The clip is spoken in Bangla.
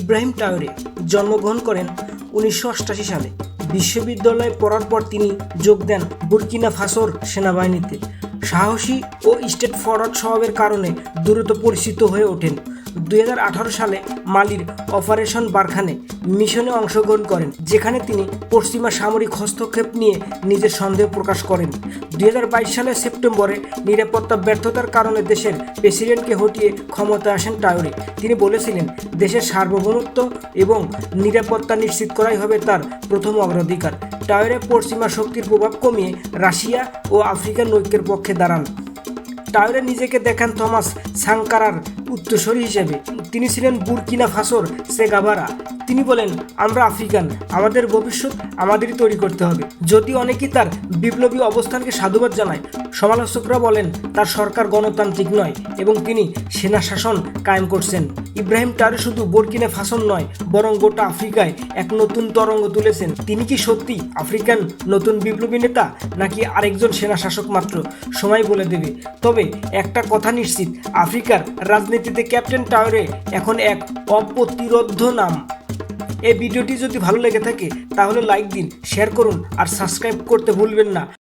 ইব্রাহিম টাওয়ারে জন্মগ্রহণ করেন উনিশশো সালে। বিশ্ববিদ্যালয়ে পড়ার পর তিনি যোগ দেন বুর্কিনা ফাসোর সেনাবাহিনীতে। সাহসী ও স্টেট ফরওয়ার্ড স্বভাবের কারণে দ্রুত পরিচিত হয়ে ওঠেন। দুই হাজার আঠারো সালে মালির অপারেশন বারখানে মিশনে অংশগ্রহণ করেন, যেখানে তিনি পশ্চিমা সামরিক হস্তক্ষেপ নিয়ে নিজের সন্দেহ প্রকাশ করেন। দুই হাজার বাইশ সালের সেপ্টেম্বরে নিরাপত্তা ব্যর্থতার কারণে দেশের প্রেসিডেন্টকে হটিয়ে ক্ষমতায় আসেন টায়োরে তিনি বলেছিলেন, দেশের সার্বভৌমত্ব এবং নিরাপত্তা নিশ্চিত করাই হবে তার প্রথম অগ্রাধিকার। টায়োরে পশ্চিমা শক্তির প্রভাব কমিয়ে রাশিয়া ও আফ্রিকান ঐক্যের পক্ষে দাঁড়ান। টাওয়ারে নিজেকে দেখেন থমাস সাংকারার উত্তরসূরি হিসেবে। তিনি ছিলেন বুরকিনা ফাসোর সেগাভারা তিনি বলেন, আমরা আফ্রিকান, আমাদের ভবিষ্যৎ আমাদেরই তৈরি করতে হবে। যদি অনেকেই তার বিপ্লবী অবস্থানকে সাধুবাদ জানায়, সমালোচকরা বলেন, তার সরকার গণতান্ত্রিক নয় এবং তিনি সেনা শাসন কায়েম করছেন। ইব্রাহিম টারে শুধু বরকিনা ফাসন নয়, বরং গোটা আফ্রিকায় এক নতুন তরঙ্গ তুলেছেন। তিনি কি সত্যি আফ্রিকান নতুন বিপ্লবী নেতা, নাকি আরেকজন সেনা শাসক মাত্র? সময় বলে দেবে। তবে একটা কথা নিশ্চিত, আফ্রিকার রাজনীতিতে ক্যাপ্টেন টাওয়ারে এখন এক অপ্রতিরোধ্য নাম। এই ভিডিওটি যদি ভালো লেগে থাকে, তাহলে লাইক দিন শেয়ার করুন আর সাবস্ক্রাইব করতে ভুলবেন না।